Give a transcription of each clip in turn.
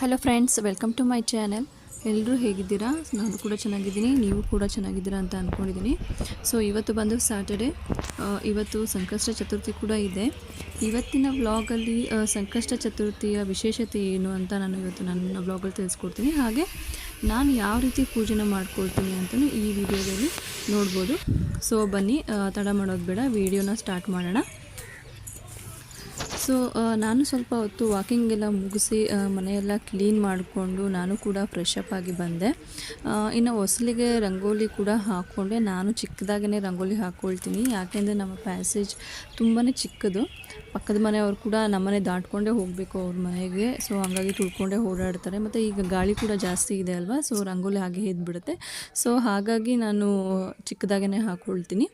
Hello friends welcome to my channel ಎಲ್ಲರೂ ಹೇಗಿದ್ದೀರಾ? ನಾನು ಕೂಡ ಚೆನ್ನಾಗಿದ್ದೀನಿ, ನೀವು ಕೂಡ ಚೆನ್ನಾಗಿದ್ದೀರಾ ಅಂತ ಅಂದ್ಕೊಂಡಿದ್ದೀನಿ ಸೊ ಇವತ್ತು ಬಂದು ಸ್ಯಾಟರ್ಡೆ ಇವತ್ತು ಸಂಕಷ್ಟ ಚತುರ್ಥಿ ಕೂಡ ಇದೆ. ಇವತ್ತಿನ ವ್ಲಾಗಲ್ಲಿ ಸಂಕಷ್ಟ ಚತುರ್ಥಿಯ ವಿಶೇಷತೆ ಏನು ಅಂತ ನಾನು ಇವತ್ತು ನನ್ನ ವ್ಲಾಗಲ್ಲಿ ತಿಳಿಸ್ಕೊಡ್ತೀನಿ. ಹಾಗೆ, ನಾನು ಯಾವ ರೀತಿ ಪೂಜೆನ ಮಾಡ್ಕೊಳ್ತೀನಿ ಅಂತಲೂ ಈ ವಿಡಿಯೋದಲ್ಲಿ ನೋಡ್ಬೋದು. ಸೊ ಬನ್ನಿ ತಡ ಮಾಡೋದು ಬೇಡ ವಿಡಿಯೋನ ಸ್ಟಾರ್ಟ್ ಮಾಡೋಣ. ಸೊ ನಾನು ಸ್ವಲ್ಪ ಹೊತ್ತು ವಾಕಿಂಗ್ ಎಲ್ಲ ಮುಗಿಸಿ ಆ, ಮನೆಯೆಲ್ಲ ಕ್ಲೀನ್ ಮಾಡಿಕೊಂಡು ನಾನು ಕೂಡ ಫ್ರೆಶ್ ಅಪ್ ಆಗಿ ಬಂದೆ. ಆ, ಇನ್ನು ಹೊಸಲಿಗೆ ರಂಗೋಲಿ ಕೂಡ ಹಾಕ್ಕೊಂಡೆ ನಾನು ಚಿಕ್ಕದಾಗೇ ರಂಗೋಲಿ ಹಾಕ್ಕೊಳ್ತೀನಿ ಯಾಕೆಂದರೆ ನಮ್ಮ ಪ್ಯಾಸೇಜ್ ತುಂಬಾ ಚಿಕ್ಕದು. ಪಕ್ಕದ ಮನೆಯವರು ಕೂಡ ನಮ್ಮನೆ ದಾಟ್ಕೊಂಡೇ ಹೋಗಬೇಕು ಅವ್ರ ಮನೆಗೆ. ಸೊ ಹಂಗಾಗಿ ತುಳ್ಕೊಂಡೇ ಓಡಾಡ್ತಾರೆ. ಮತ್ತು ಈಗ ಗಾಳಿ ಕೂಡ ಜಾಸ್ತಿ ಇದೆ ಅಲ್ವಾ? ಸೊ ರಂಗೋಲಿ ಹಾಗೆ ಎದ್ಬಿಡುತ್ತೆ ಸೊ ಹಾಗಾಗಿ ನಾನು ಚಿಕ್ಕದಾಗೇ ಹಾಕ್ಕೊಳ್ತೀನಿ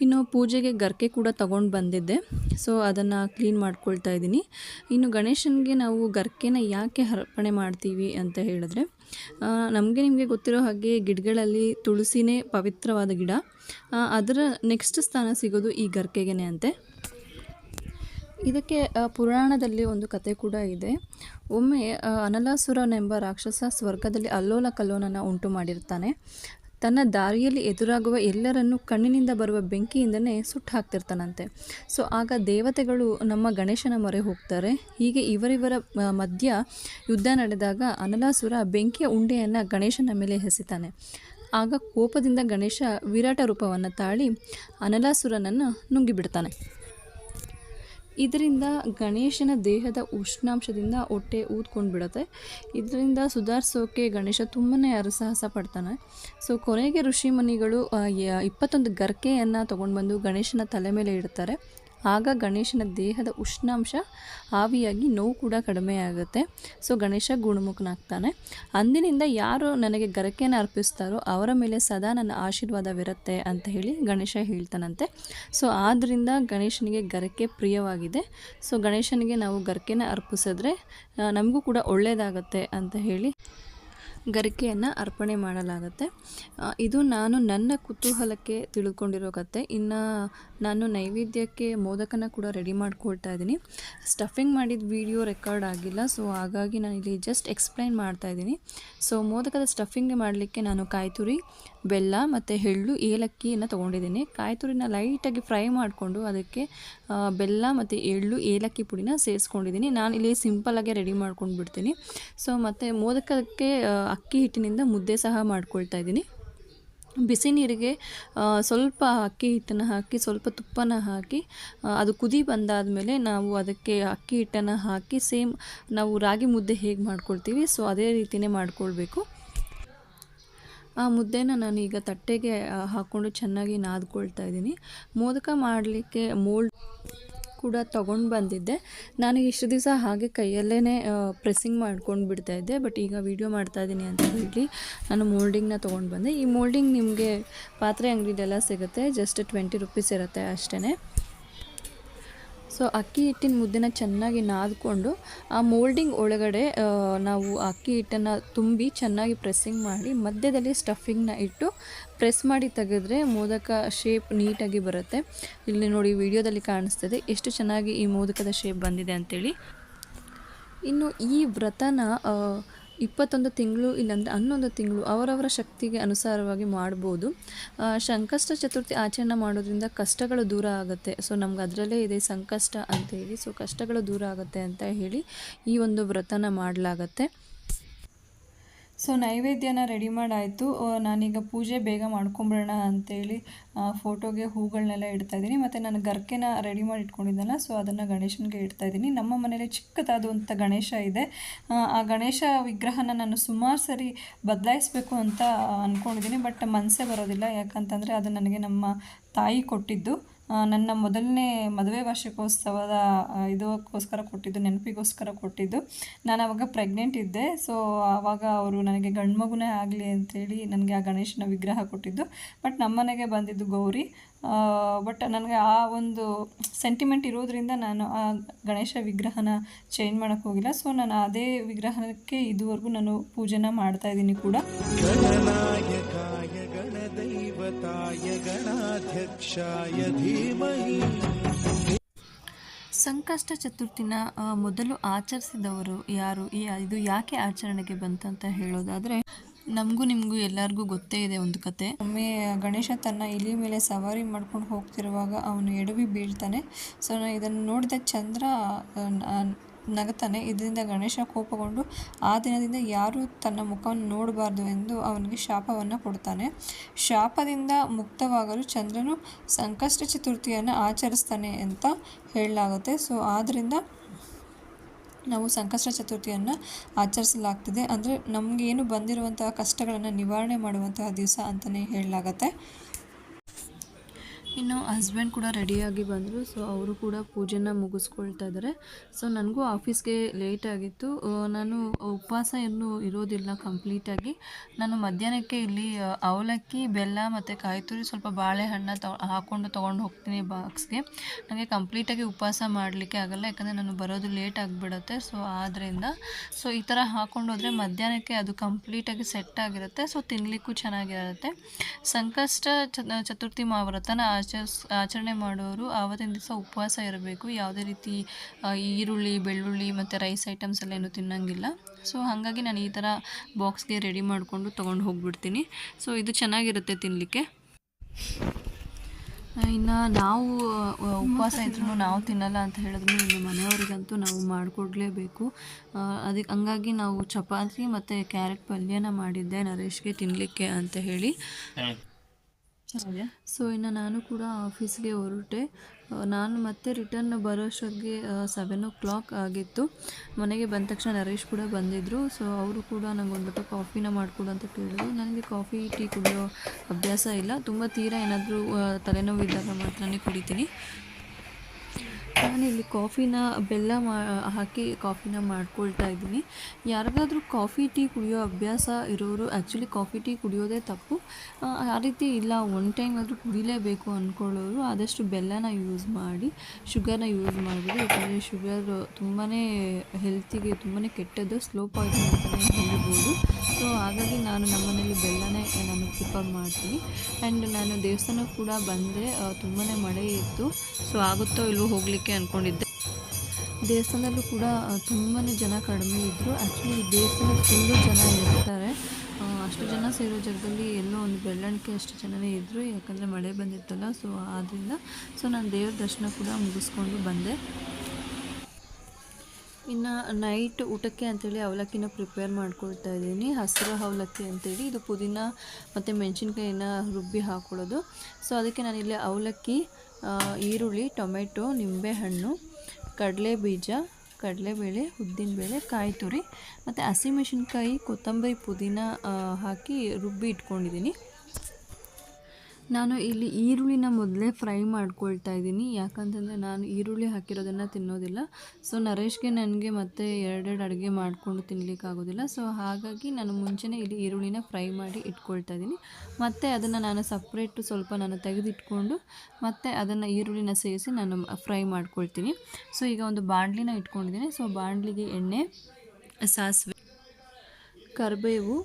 ಇನ್ನು ಪೂಜೆಗೆ ಗರ್ಕೆ ಕೂಡ ತಗೊಂಡು ಬಂದಿದ್ದೆ. ಸೊ ಅದನ್ನು ಕ್ಲೀನ್ ಮಾಡ್ಕೊಳ್ತಾ ಇದ್ದೀನಿ. ಇನ್ನು ಗಣೇಶನಿಗೆ ನಾವು ಗರ್ಕೆನ ಯಾಕೆ ಅರ್ಪಣೆ ಮಾಡ್ತೀವಿ ಅಂತ ಹೇಳಿದ್ರೆ ನಮಗೆ ನಿಮಗೆ ಗೊತ್ತಿರೋ ಹಾಗೆ ಗಿಡಗಳಲ್ಲಿ ತುಳಸಿನೇ ಪವಿತ್ರವಾದ ಗಿಡ. ಅದರ ನೆಕ್ಸ್ಟ್ ಸ್ಥಾನ ಸಿಗೋದು ಈ ಗರ್ಕೆಗೆನೆ ಅಂತೆ. ಇದಕ್ಕೆ ಪುರಾಣದಲ್ಲಿ ಒಂದು ಕತೆ ಕೂಡ ಇದೆ. ಒಮ್ಮೆ ಅನಲಾಸುರನೆಂಬ ರಾಕ್ಷಸ ಸ್ವರ್ಗದಲ್ಲಿ ಅಲ್ಲೋಲ ಕಲ್ಲೋಲನ ಉಂಟು ಮಾಡಿರ್ತಾನೆ. ತನ್ನ ದಾರಿಯಲ್ಲಿ ಎದುರಾಗುವ ಎಲ್ಲರನ್ನೂ ಕಣ್ಣಿನಿಂದ ಬರುವ ಬೆಂಕಿಯಿಂದನೇ ಸುಟ್ಟು ಹಾಕ್ತಿರ್ತಾನಂತೆ ಸೊ, ಆಗ ದೇವತೆಗಳು ನಮ್ಮ ಗಣೇಶನ ಮೊರೆ ಹೋಗ್ತಾರೆ. ಹೀಗೆ ಇವರಿವರ ಮಧ್ಯ ಯುದ್ಧ ನಡೆದಾಗ ಅನಲಾಸುರ ಬೆಂಕಿಯ ಉಂಡೆಯನ್ನು ಗಣೇಶನ ಮೇಲೆ ಹೆಸಿತಾನೆ ಆಗ ಕೋಪದಿಂದ ಗಣೇಶ ವಿರಾಟ ರೂಪವನ್ನು ತಾಳಿ ಅನಲಾಸುರನನ್ನು ನುಂಗಿಬಿಡ್ತಾನೆ. ಇದರಿಂದ ಗಣೇಶನ ದೇಹದ ಉಷ್ಣಾಂಶದಿಂದ ಹೊಟ್ಟೆ ಊದ್ಕೊಂಡು ಬಿಡುತ್ತೆ ಇದರಿಂದ ಸುಧಾರಿಸೋಕೆ ಗಣೇಶ ತುಂಬಾ ಅರಸಾಹಸ ಪಡ್ತಾನೆ. ಸೊ ಕೊನೆಗೆ ಋಷಿಮುನಿಗಳು ಇಪ್ಪತ್ತೊಂದು ಗರ್ಕೆಯನ್ನು ತೊಗೊಂಡು ಬಂದು ಗಣೇಶನ ತಲೆ ಮೇಲೆ ಇಡ್ತಾರೆ. ಆಗ ಗಣೇಶನ ದೇಹದ ಉಷ್ಣಾಂಶ ಆವಿಯಾಗಿ ನೋವು ಕೂಡ ಕಡಿಮೆ ಆಗುತ್ತೆ ಸೊ, ಗಣೇಶ ಗುಣಮುಖನಾಗ್ತಾನೆ. ಅಂದಿನಿಂದ ಯಾರು ನನಗೆ ಗರಕೆಯನ್ನು ಅರ್ಪಿಸ್ತಾರೋ ಅವರ ಮೇಲೆ ಸದಾ ನನ್ನ ಆಶೀರ್ವಾದವಿರುತ್ತೆ ಅಂತ ಹೇಳಿ ಗಣೇಶ ಹೇಳ್ತಾನಂತೆ. ಸೊ ಆದ್ದರಿಂದ ಗಣೇಶನಿಗೆ ಗರಕೆ ಪ್ರಿಯವಾಗಿದೆ. ಸೊ, ಗಣೇಶನಿಗೆ ನಾವು ಗರಕೆನ ಅರ್ಪಿಸಿದ್ರೆ ನಮಗೂ ಕೂಡ ಒಳ್ಳೆಯದಾಗತ್ತೆ ಅಂತ ಹೇಳಿ ಗರಿಕೆಯನ್ನು ಅರ್ಪಣೆ ಮಾಡಲಾಗುತ್ತೆ. ಇದು ನಾನು ನನ್ನ ಕುತೂಹಲಕ್ಕೆ ತಿಳ್ಕೊಂಡಿರೋ ಕತೆ. ಇನ್ನು ನಾನು ನೈವೇದ್ಯಕ್ಕೆ ಮೋದಕನ ಕೂಡ ರೆಡಿ ಮಾಡ್ಕೊಳ್ತಾ ಇದ್ದೀನಿ. ಸ್ಟಫಿಂಗ್ ಮಾಡಿದ ವಿಡಿಯೋ ರೆಕಾರ್ಡ್ ಆಗಿಲ್ಲ ಸೊ ಹಾಗಾಗಿ ನಾನು ಇಲ್ಲಿ ಜಸ್ಟ್ ಎಕ್ಸ್ಪ್ಲೈನ್ ಮಾಡ್ತಾ ಇದ್ದೀನಿ. ಸೊ ಮೋದಕದ ಸ್ಟಫಿಂಗ್ ಮಾಡಲಿಕ್ಕೆ ನಾನು ಕಾಯ್ತುರಿ, ಬೆಲ್ಲ ಮತ್ತು ಎಳ್ಳು, ಏಲಕ್ಕಿಯನ್ನು ತೊಗೊಂಡಿದ್ದೀನಿ. ಕಾಯ್ತುರಿನ ಲೈಟಾಗಿ ಫ್ರೈ ಮಾಡಿಕೊಂಡು ಅದಕ್ಕೆ ಬೆಲ್ಲ ಮತ್ತು ಎಳ್ಳು, ಏಲಕ್ಕಿ ಪುಡಿನ ಸೇರಿಸ್ಕೊಂಡಿದ್ದೀನಿ. ನಾನು ಇಲ್ಲಿ ಸಿಂಪಲಾಗೆ ರೆಡಿ ಮಾಡ್ಕೊಂಡು ಬಿಡ್ತೀನಿ ಸೊ ಮತ್ತು ಮೋದಕಕ್ಕೆ ಅಕ್ಕಿ ಹಿಟ್ಟಿನಿಂದ ಮುದ್ದೆ ಸಹ ಮಾಡ್ಕೊಳ್ತಾ ಇದ್ದೀನಿ. ಬಿಸಿ ನೀರಿಗೆ ಸ್ವಲ್ಪ ಅಕ್ಕಿ ಹಿಟ್ಟನ್ನು ಹಾಕಿ, ಸ್ವಲ್ಪ ತುಪ್ಪನ ಹಾಕಿ ಅದು ಕುದಿ ಬಂದಾದ ಮೇಲೆ ನಾವು ಅದಕ್ಕೆ ಅಕ್ಕಿ ಹಿಟ್ಟನ್ನು ಹಾಕಿ, ಸೇಮ್ ನಾವು ರಾಗಿ ಮುದ್ದೆ ಹೇಗೆ ಮಾಡ್ಕೊಳ್ತೀವಿ, ಸೊ ಅದೇ ರೀತಿಯೇ ಮಾಡ್ಕೊಳ್ಬೇಕು. ಆ ಮುದ್ದೆನ ನಾನು ಈಗ ತಟ್ಟೆಗೆ ಹಾಕ್ಕೊಂಡು ಚೆನ್ನಾಗಿ ನಾದ್ಕೊಳ್ತಾ ಇದ್ದೀನಿ. ಮೋದಕ ಮಾಡಲಿಕ್ಕೆ ಮೋಲ್ಡ್ ಕೂಡ ತೊಗೊಂಡು ಬಂದಿದ್ದೆ. ನಾನು ಇಷ್ಟು ದಿವಸ ಹಾಗೆ ಕೈಯಲ್ಲೇ ಪ್ರೆಸ್ಸಿಂಗ್ ಮಾಡ್ಕೊಂಡು ಬಿಡ್ತಾ ಇದ್ದೆ. ಬಟ್ ಈಗ ವೀಡಿಯೋ ಮಾಡ್ತಾ ಇದ್ದೀನಿ ಅಂತ ಹೇಳಿ ನಾನು ಮೋಲ್ಡಿಂಗ್ನ ತೊಗೊಂಡು ಬಂದೆ. ಈ ಮೋಲ್ಡಿಂಗ್ ನಿಮಗೆ ಪಾತ್ರೆ ಅಂಗಡಿಲೆಲ್ಲ ಸಿಗುತ್ತೆ. ಜಸ್ಟ್ ಟ್ವೆಂಟಿ ರುಪೀಸ್ ಇರುತ್ತೆ ಅಷ್ಟೇ ಸೊ ಅಕ್ಕಿ ಹಿಟ್ಟಿನ ಮುದ್ದೆನ ಚೆನ್ನಾಗಿ ನಾದಿಕೊಂಡು ಆ ಮೋಲ್ಡಿಂಗ್ ಒಳಗಡೆ ನಾವು ಅಕ್ಕಿ ಹಿಟ್ಟನ್ನು ತುಂಬಿ ಚೆನ್ನಾಗಿ ಪ್ರೆಸ್ಸಿಂಗ್ ಮಾಡಿ ಮಧ್ಯದಲ್ಲಿ ಸ್ಟಫಿಂಗ್ನ ಇಟ್ಟು ಪ್ರೆಸ್ ಮಾಡಿ ತೆಗೆದ್ರೆ ಮೋದಕ ಶೇಪ್ ನೀಟಾಗಿ ಬರುತ್ತೆ. ಇಲ್ಲಿ ನೋಡಿ ವಿಡಿಯೋದಲ್ಲಿ ಕಾಣಿಸ್ತದೆ ಎಷ್ಟು ಚೆನ್ನಾಗಿ ಈ ಮೋದಕದ ಶೇಪ್ ಬಂದಿದೆ ಅಂತೇಳಿ. ಇನ್ನು ಈ ವ್ರತನ ಇಪ್ಪತ್ತೊಂದು ತಿಂಗಳು ಇಲ್ಲಾಂದರೆ ಹನ್ನೊಂದು ತಿಂಗಳು ಅವರವರ ಶಕ್ತಿಗೆ ಅನುಸಾರವಾಗಿ ಮಾಡ್ಬೋದು. ಸಂಕಷ್ಟ ಚತುರ್ಥಿ ಆಚರಣೆ ಮಾಡೋದ್ರಿಂದ ಕಷ್ಟಗಳು ದೂರ ಆಗುತ್ತೆ. ಸೊ ನಮ್ಗೆ ಅದರಲ್ಲೇ ಇದೆ ಸಂಕಷ್ಟ ಅಂತ ಹೇಳಿ ಸೊ ಕಷ್ಟಗಳು ದೂರ ಆಗುತ್ತೆ ಅಂತ ಹೇಳಿ ಈ ಒಂದು ವ್ರತನ ಮಾಡಲಾಗತ್ತೆ. So ನೈವೇದ್ಯನ ready ಮಾಡಾಯಿತು. ನಾನೀಗ ಪೂಜೆ ಬೇಗ ಮಾಡ್ಕೊಂಬಿಡೋಣ ಅಂತೇಳಿ ಫೋಟೋಗೆ ಹೂಗಳನ್ನೆಲ್ಲ ಇಡ್ತಾ ಇದ್ದೀನಿ. ಮತ್ತು ನಾನು ಗರ್ಕೆನ ರೆಡಿ ಮಾಡಿ ಇಟ್ಕೊಂಡಿದ್ದಲ್ಲ ಸೊ ಅದನ್ನು ಗಣೇಶನಿಗೆ ಇಡ್ತಾ ಇದ್ದೀನಿ. ನಮ್ಮ ಮನೇಲಿ ಚಿಕ್ಕದಾದಂಥ ಗಣೇಶ ಇದೆ. ಆ, ಗಣೇಶ ವಿಗ್ರಹನ ನಾನು ಸುಮಾರು ಸರಿ ಬದಲಾಯಿಸಬೇಕು ಅಂತ ಅಂದ್ಕೊಂಡಿದ್ದೀನಿ ಬಟ್ ಮನಸ್ಸೇ ಬರೋದಿಲ್ಲ. ಯಾಕಂತಂದರೆ ಅದು ನನಗೆ ನಮ್ಮ ತಾಯಿ ಕೊಟ್ಟಿದ್ದು. ನನ್ನ ಮೊದಲನೇ ಮದುವೆ ವಾರ್ಷಿಕೋತ್ಸವದ ಇದಕ್ಕೋಸ್ಕರ ಕೊಟ್ಟಿದ್ದು, ನೆನಪಿಗೋಸ್ಕರ ಕೊಟ್ಟಿದ್ದು, ನಾನು ಆವಾಗ ಪ್ರೆಗ್ನೆಂಟ್ ಇದ್ದೆ. ಸೊ ಆವಾಗ ಅವರು ನನಗೆ ಗಂಡು ಮಗುನೇ ಆಗಲಿ ಅಂತೇಳಿ ನನಗೆ ಆ ಗಣೇಶನ ವಿಗ್ರಹ ಕೊಟ್ಟಿದ್ದು. ಬಟ್ ನಮ್ಮನೆಗೆ ಬಂದಿದ್ದು ಗೌರಿ. ಬಟ್ ನನಗೆ ಆ ಒಂದು ಸೆಂಟಿಮೆಂಟ್ ಇರೋದ್ರಿಂದ ನಾನು ಆ ಗಣೇಶ ವಿಗ್ರಹನ ಚೇಂಜ್ ಮಾಡೋಕ್ಕೋಗಿಲ್ಲ ಸೊ ನಾನು ಅದೇ ವಿಗ್ರಹಕ್ಕೆ ಇದುವರೆಗೂ ನಾನು ಪೂಜೆನ ಮಾಡ್ತಾ ಇದ್ದೀನಿ ಕೂಡ. ಧೀಮಹಿ ಧೀಮಹಿ ಸಂಕಷ್ಟ ಚತುರ್ಥಿನ ಮೊದಲು ಆಚರಿಸಿದವರು ಯಾರು? ಈ, ಇದು ಯಾಕೆ ಆಚರಣೆಗೆ ಬಂತಂತ ಹೇಳೋದಾದರೆ, ನಮಗೂ ನಿಮಗೂ ಎಲ್ಲರಿಗೂ ಗೊತ್ತೇ ಇದೆ ಒಂದು ಕತೆ. ಒಮ್ಮೆ ಗಣೇಶ ತನ್ನ ಇಲಿ ಮೇಲೆ ಸವಾರಿ ಮಾಡ್ಕೊಂಡು ಹೋಗ್ತಿರುವಾಗ ಅವನು ಎಡವಿ ಬೀಳ್ತಾನೆ. ಸೊ, ಇದನ್ನು ನೋಡಿದ ಚಂದ್ರ ನಗತಾನೆ. ಇದರಿಂದ ಗಣೇಶ ಕೋಪಗೊಂಡು ಆ ದಿನದಿಂದ ಯಾರೂ ತನ್ನ ಮುಖವನ್ನು ನೋಡಬಾರ್ದು ಎಂದು ಅವನಿಗೆ ಶಾಪವನ್ನು ಕೊಡ್ತಾನೆ. ಶಾಪದಿಂದ ಮುಕ್ತವಾಗಲು ಚಂದ್ರನು ಸಂಕಷ್ಟ ಚತುರ್ಥಿಯನ್ನು ಆಚರಿಸ್ತಾನೆ ಅಂತ ಹೇಳಲಾಗುತ್ತೆ. ಸೊ ಆದ್ದರಿಂದ ನಾವು ಸಂಕಷ್ಟ ಚತುರ್ಥಿಯನ್ನು ಆಚರಿಸಲಾಗ್ತಿದೆ. ಅಂದರೆ ನಮಗೇನು ಬಂದಿರುವಂತಹ ಕಷ್ಟಗಳನ್ನು ನಿವಾರಣೆ ಮಾಡುವಂತಹ ದಿವಸ ಅಂತಲೇ ಹೇಳಲಾಗತ್ತೆ. ಇನ್ನು ಹಸ್ಬೆಂಡ್ ಕೂಡ ರೆಡಿಯಾಗಿ ಬಂದರು ಸೊ ಅವರು ಕೂಡ ಪೂಜೆನ ಮುಗಿಸ್ಕೊಳ್ತಾ ಇದ್ದಾರೆ ಸೊ ನನಗೂ ಆಫೀಸ್ಗೆ ಲೇಟ್ ಆಗಿತ್ತು. ನಾನು ಉಪವಾಸ ಇನ್ನೂ ಇರೋದಿಲ್ಲ ಕಂಪ್ಲೀಟಾಗಿ ನಾನು ಮಧ್ಯಾಹ್ನಕ್ಕೆ ಇಲ್ಲಿ ಅವಲಕ್ಕಿ, ಬೆಲ್ಲ ಮತ್ತು ಕಾಯಿ ತುರಿ ಸ್ವಲ್ಪ ಬಾಳೆಹಣ್ಣು ತೊ ಹಾಕ್ಕೊಂಡು ತೊಗೊಂಡು ಹೋಗ್ತೀನಿ ಬಾಕ್ಸ್ಗೆ ನನಗೆ ಕಂಪ್ಲೀಟಾಗಿ ಉಪವಾಸ ಮಾಡಲಿಕ್ಕೆ ಆಗಲ್ಲ, ಯಾಕಂದರೆ ನಾನು ಬರೋದು ಲೇಟ್ ಆಗಿಬಿಡುತ್ತೆ. ಸೊ ಆದ್ದರಿಂದ ಸೊ ಈ ಥರ ಹಾಕ್ಕೊಂಡು ಹೋದರೆ ಮಧ್ಯಾಹ್ನಕ್ಕೆ ಅದು ಕಂಪ್ಲೀಟಾಗಿ ಸೆಟ್ ಆಗಿರುತ್ತೆ. ಸೊ ತಿನ್ನಲಿಕ್ಕೂ ಚೆನ್ನಾಗಿರುತ್ತೆ. ಸಂಕಷ್ಟ ಚತುರ್ಥಿ ಮಾ ವ್ರತನ ಆಚರಿಸ್, ಆಚರಣೆ ಮಾಡೋರು ಆವತ್ತಿನ ದಿವಸ ಉಪವಾಸ ಇರಬೇಕು. ಯಾವುದೇ ರೀತಿ ಈರುಳ್ಳಿ, ಬೆಳ್ಳುಳ್ಳಿ ಮತ್ತು ರೈಸ್ ಐಟಮ್ಸ್ ಎಲ್ಲ ಏನು ತಿನ್ನಂಗಿಲ್ಲ. ಸೊ ಹಾಗಾಗಿ ನಾನು ಈ ಥರ ಬಾಕ್ಸ್ಗೆ ರೆಡಿ ಮಾಡಿಕೊಂಡು ತೊಗೊಂಡು ಹೋಗ್ಬಿಡ್ತೀನಿ. ಸೊ ಇದು ಚೆನ್ನಾಗಿರುತ್ತೆ ತಿನ್ನಲಿಕ್ಕೆ ಇನ್ನು ನಾವು ಉಪವಾಸ ಇದ್ರೂ ನಾವು ತಿನ್ನಲ್ಲ ಅಂತ ಹೇಳಿದ್ರು ಇನ್ನು ಮನೆಯವರಿಗಂತೂ ನಾವು ಮಾಡಿಕೊಡ್ಲೇಬೇಕು. ಅದಕ್ಕೆ ಹಂಗಾಗಿ ನಾವು ಚಪಾತಿ ಮತ್ತು ಕ್ಯಾರೆಟ್ ಪಲ್ಯನ ಮಾಡಿದ್ದೆ ನರೇಶ್ಗೆ ತಿನ್ನಲಿಕ್ಕೆ ಅಂತ ಹೇಳಿ. ಸೊ ಇನ್ನು ನಾನು ಕೂಡ ಆಫೀಸ್ಗೆ ಹೊರಟೆ. ನಾನು ಮತ್ತೆ ರಿಟರ್ನ್ ಬರೋಷ್ಟೊತ್ತಿಗೆ ಸೆವೆನ್ ಓ ಕ್ಲಾಕ್ ಆಗಿತ್ತು. ಮನೆಗೆ ಬಂದ ತಕ್ಷಣ ನರೇಶ್ ಕೂಡ ಬಂದಿದ್ದರು ಸೊ ಅವರು ಕೂಡ ನಂಗೆ ಒಂದು ಕಾಫಿನ ಮಾಡಿಕೊಡು ಅಂತ ಕೇಳಿದ್ರು. ನನಗೆ ಕಾಫಿ ಟೀ ಕುಡಿಯೋ ಅಭ್ಯಾಸ ಇಲ್ಲ. ತುಂಬ ತೀರಾ ಏನಾದರೂ ತಲೆನೋವು ಇದ್ದಾಗ ಮಾತ್ರ ಕುಡಿತೀನಿ. ನಾನಿಲ್ಲಿ ಕಾಫಿನ ಬೆಲ್ಲ ಮಾ ಹಾಕಿ ಕಾಫಿನ ಮಾಡ್ಕೊಳ್ತಾ ಇದ್ದೀನಿ. ಯಾರಿಗಾದರೂ ಕಾಫಿ ಟೀ ಕುಡಿಯೋ ಅಭ್ಯಾಸ ಇರೋರು ಆ್ಯಕ್ಚುಲಿ ಕಾಫಿ ಟೀ ಕುಡಿಯೋದೇ ತಪ್ಪು. ಆ, ರೀತಿ ಇಲ್ಲ ಒನ್ ಟೈಮ್ ಆದರೂ ಕುಡಿಲೇಬೇಕು ಅಂದ್ಕೊಳ್ಳೋರು ಆದಷ್ಟು ಬೆಲ್ಲನ ಯೂಸ್ ಮಾಡಿ ಶುಗರ್ನ ಯೂಸ್ ಮಾಡಬೇಡಿ ಯಾಕಂದರೆ ಶುಗರ್ ತುಂಬಾ ಹೆಲ್ತಿಗೆ ತುಂಬಾ ಕೆಟ್ಟದ್ದು ಸ್ಲೋ ಪಾಯ್ಸನ್ ಅಂತಲೇ ಹೇಳ್ಬೋದು. ಸೊ ಹಾಗಾಗಿ ನಾನು ನಮ್ಮನೇಲಿ ಬೆಲ್ಲನೇ ನಾನು ಪ್ರಿಫರ್ ಮಾಡ್ತೀನಿ. ಆ್ಯಂಡ್ ನಾನು ದೇವಸ್ಥಾನಕ್ಕೆ ಕೂಡ ಬಂದೆ ತುಂಬಾ ಮಳೆ ಇತ್ತು. ಸೊ ಆಗುತ್ತೋ ಇಲ್ವೋ ಹೋಗಲಿಕ್ಕೆ ಅಂದ್ಕೊಂಡಿದ್ದೆ ದೇವಸ್ಥಾನದಲ್ಲೂ ಕೂಡ ತುಂಬಾ ಜನ ಕಡಿಮೆ ಇದ್ದರು ಆ್ಯಕ್ಚುಲಿ ದೇವಸ್ಥಾನ ಫುಲ್ಲು ಜನ ಇರ್ತಾರೆ. ಅಷ್ಟು ಜನ ಸೇರೋ ಜಾಗದಲ್ಲಿ ಎಲ್ಲೋ ಒಂದು ಬೆಳ್ಳಣಿಕೆ ಅಷ್ಟು ಜನನೇ ಇದ್ದರು ಯಾಕಂದರೆ ಮಳೆ ಬಂದಿತ್ತಲ್ಲ, ಸೊ ಆದ್ದರಿಂದ ಸೊ ನಾನು ದೇವ್ರ ದರ್ಶನ ಕೂಡ ಮುಗಿಸ್ಕೊಂಡು ಬಂದೆ. ಇನ್ನು ನೈಟ್ ಊಟಕ್ಕೆ ಅಂಥೇಳಿ ಅವಲಕ್ಕಿನ ಪ್ರಿಪೇರ್ ಮಾಡ್ಕೊಳ್ತಾ ಇದ್ದೀನಿ. ಹಸಿರು ಅವಲಕ್ಕಿ ಅಂತೇಳಿ ಇದು ಪುದೀನ ಮತ್ತು ಮೆಣಸಿನ್ಕಾಯಿನ ರುಬ್ಬಿ ಹಾಕ್ಕೊಳ್ಳೋದು ಸೊ ಅದಕ್ಕೆ ನಾನಿಲ್ಲಿ ಅವಲಕ್ಕಿ ಈರುಳ್ಳಿ, ಟೊಮೆಟೊ, ನಿಂಬೆಹಣ್ಣು ಕಡಲೆ ಬೀಜ ಕಡಲೆಬೇಳೆ, ಉದ್ದಿನಬೇಳೆ ಕಾಯಿ ತುರಿ ಮತ್ತು ಹಸಿಮೆಣಸಿನ್ಕಾಯಿ ಕೊತ್ತಂಬರಿ ಪುದೀನ ಹಾಕಿ ರುಬ್ಬಿ ಇಟ್ಕೊಂಡಿದ್ದೀನಿ. ನಾನು ಇಲ್ಲಿ ಈರುಳ್ಳಿನ ಮೊದಲೇ ಫ್ರೈ ಮಾಡ್ಕೊಳ್ತಾ ಇದ್ದೀನಿ. ಯಾಕಂತಂದರೆ ನಾನು ಈರುಳ್ಳಿ ಹಾಕಿರೋದನ್ನು ತಿನ್ನೋದಿಲ್ಲ. ಸೊ ನರೇಶ್ಗೆ ನನಗೆ ಮತ್ತೆ ಎರಡೆರಡು ಅಡುಗೆ ಮಾಡಿಕೊಂಡು ತಿನ್ನಲಿಕ್ಕಾಗೋದಿಲ್ಲ ಸೊ ಹಾಗಾಗಿ ನಾನು ಮುಂಚೆನೇ ಇಲ್ಲಿ ಈರುಳ್ಳಿನ ಫ್ರೈ ಮಾಡಿ ಇಟ್ಕೊಳ್ತಾ ಇದ್ದೀನಿ. ಮತ್ತು ಅದನ್ನು ನಾನು ಸಪ್ರೇಟು ಸ್ವಲ್ಪ ನಾನು ತೆಗೆದಿಟ್ಕೊಂಡು ಮತ್ತು ಅದನ್ನು ಈರುಳ್ಳಿನ ಸೇರಿಸಿ ನಾನು ಫ್ರೈ ಮಾಡ್ಕೊಳ್ತೀನಿ. ಸೊ ಈಗ ಒಂದು ಬಾಣಲಿನ ಇಟ್ಕೊಂಡಿದ್ದೀನಿ. ಸೊ ಬಾಣಲಿಗೆ ಎಣ್ಣೆ, ಸಾಸಿವೆ ಕರಿಬೇವು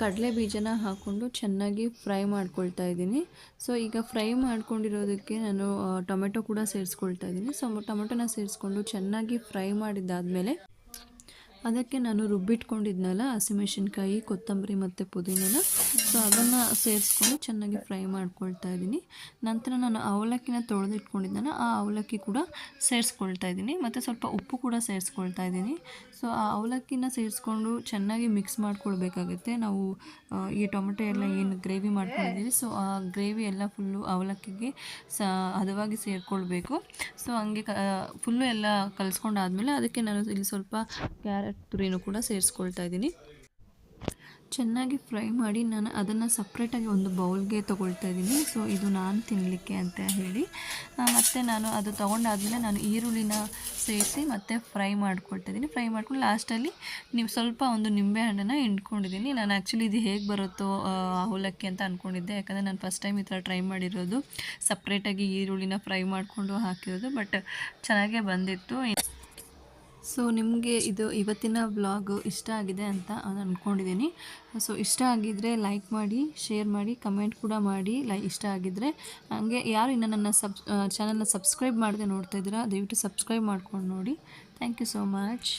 ಕಡಲೆ ಬೀಜನ ಹಾಕ್ಕೊಂಡು ಚೆನ್ನಾಗಿ ಫ್ರೈ ಮಾಡ್ಕೊಳ್ತಾ ಇದ್ದೀನಿ. ಸೊ ಈಗ ಫ್ರೈ ಮಾಡ್ಕೊಂಡಿರೋದಕ್ಕೆ ನಾನು ಟೊಮೆಟೊ ಕೂಡ ಸೇರಿಸ್ಕೊಳ್ತಾ ಇದ್ದೀನಿ. ಸೊ ಟೊಮೆಟೊನ ಸೇರಿಸ್ಕೊಂಡು ಚೆನ್ನಾಗಿ ಫ್ರೈ ಮಾಡಿದ್ದಾದಮೇಲೆ ಅದಕ್ಕೆ ನಾನು ರುಬ್ಬಿಟ್ಕೊಂಡಿದ್ನಲ್ಲ ಹಸಿಮೆಣಸಿನ್ಕಾಯಿ ಕೊತ್ತಂಬರಿ ಮತ್ತು ಪುದೀನನ. ಸೊ ಅದನ್ನು ಸೇರಿಸ್ಕೊಂಡು ಚೆನ್ನಾಗಿ ಫ್ರೈ ಮಾಡ್ಕೊಳ್ತಾ ಇದ್ದೀನಿ. ನಂತರ ನಾನು ಅವಲಕ್ಕಿನ ತೊಳೆದಿಟ್ಕೊಂಡಿದ್ದಾನೆ ಆ ಅವಲಕ್ಕಿ ಕೂಡ ಸೇರಿಸ್ಕೊಳ್ತಾ ಇದ್ದೀನಿ. ಮತ್ತು ಸ್ವಲ್ಪ ಉಪ್ಪು ಕೂಡ ಸೇರಿಸ್ಕೊಳ್ತಾ ಇದ್ದೀನಿ. ಸೊ ಆ ಅವಲಕ್ಕಿನ ಸೇರಿಸ್ಕೊಂಡು ಚೆನ್ನಾಗಿ ಮಿಕ್ಸ್ ಮಾಡ್ಕೊಳ್ಬೇಕಾಗುತ್ತೆ. ನಾವು ಈ ಟೊಮೆಟೊ ಎಲ್ಲ ಏನು ಗ್ರೇವಿ ಮಾಡ್ಕೊಂಡಿದ್ದೀವಿ. ಸೊ ಆ ಗ್ರೇವಿ ಎಲ್ಲ ಫುಲ್ಲು ಅವಲಕ್ಕಿಗೆ ಸ, ಹದವಾಗಿ ಸೇರಿಕೊಳ್ಬೇಕು. ಸೊ ಹಂಗೆ ಕ ಫುಲ್ಲು ಎಲ್ಲ ಕಲಿಸ್ಕೊಂಡಾದ್ಮೇಲೆ ಅದಕ್ಕೆ ನಾನು ಇಲ್ಲಿ ಸ್ವಲ್ಪ ಕ್ಯಾರೆಟ್ ತುರಿನೂ ಕೂಡ ಸೇರಿಸ್ಕೊಳ್ತಾ ಇದ್ದೀನಿ. ಚೆನ್ನಾಗಿ ಫ್ರೈ ಮಾಡಿ ನಾನು ಅದನ್ನು ಸಪ್ರೇಟಾಗಿ ಒಂದು ಬೌಲ್ಗೆ ತೊಗೊಳ್ತಾ ಇದ್ದೀನಿ. ಸೊ, ಇದು ನಾನು ತಿನ್ನಲಿಕ್ಕೆ ಅಂತ ಹೇಳಿ. ಮತ್ತು ನಾನು ಅದು ತೊಗೊಂಡಾದಮೇಲೆ ನಾನು ಈರುಳ್ಳಿನ ಸೇರಿಸಿ ಮತ್ತು ಫ್ರೈ ಮಾಡ್ಕೊಳ್ತಾ ಇದ್ದೀನಿ. ಫ್ರೈ ಮಾಡ್ಕೊಂಡು ಲಾಸ್ಟಲ್ಲಿ ನೀವು ಸ್ವಲ್ಪ ಒಂದು ನಿಂಬೆ ಹಣ್ಣನ್ನು ಹಿಂಡ್ಕೊಂಡಿದ್ದೀನಿ. ನಾನು ಆ್ಯಕ್ಚುಲಿ ಇದು ಹೇಗೆ ಬರುತ್ತೋ ಅವಲಕ್ಕಿ ಅಂತ ಅಂದ್ಕೊಂಡಿದ್ದೆ ಯಾಕಂದರೆ ನಾನು ಫಸ್ಟ್ ಟೈಮ್ ಈ ಥರ ಟ್ರೈ ಮಾಡಿರೋದು. ಸಪ್ರೇಟಾಗಿ ಈರುಳ್ಳಿನ ಫ್ರೈ ಮಾಡಿಕೊಂಡು ಹಾಕಿರೋದು. ಬಟ್ ಚೆನ್ನಾಗೇ ಬಂದಿತ್ತು. ಸೊ ನಿಮಗೆ ಇದು ಇವತ್ತಿನ ಬ್ಲಾಗ್ ಇಷ್ಟ ಆಗಿದೆ ಅಂತ ಅಂದ್ಕೊಂಡಿದ್ದೀನಿ ಸೊ ಇಷ್ಟ ಆಗಿದ್ದರೆ ಲೈಕ್ ಮಾಡಿ ಶೇರ್ ಮಾಡಿ ಕಮೆಂಟ್ ಕೂಡ ಮಾಡಿ. ಲೈ, ಇಷ್ಟ ಆಗಿದ್ದರೆ ಹಾಗೆ ಯಾರು ಇನ್ನು ನನ್ನ ಸಬ್ ಚಾನಲ್ನ ಸಬ್ಸ್ಕ್ರೈಬ್ ಮಾಡದೆ ನೋಡ್ತಾ ಇದ್ದೀರಾ, ದಯವಿಟ್ಟು ಸಬ್ಸ್ಕ್ರೈಬ್ ಮಾಡ್ಕೊಂಡು ನೋಡಿ. Thank you so much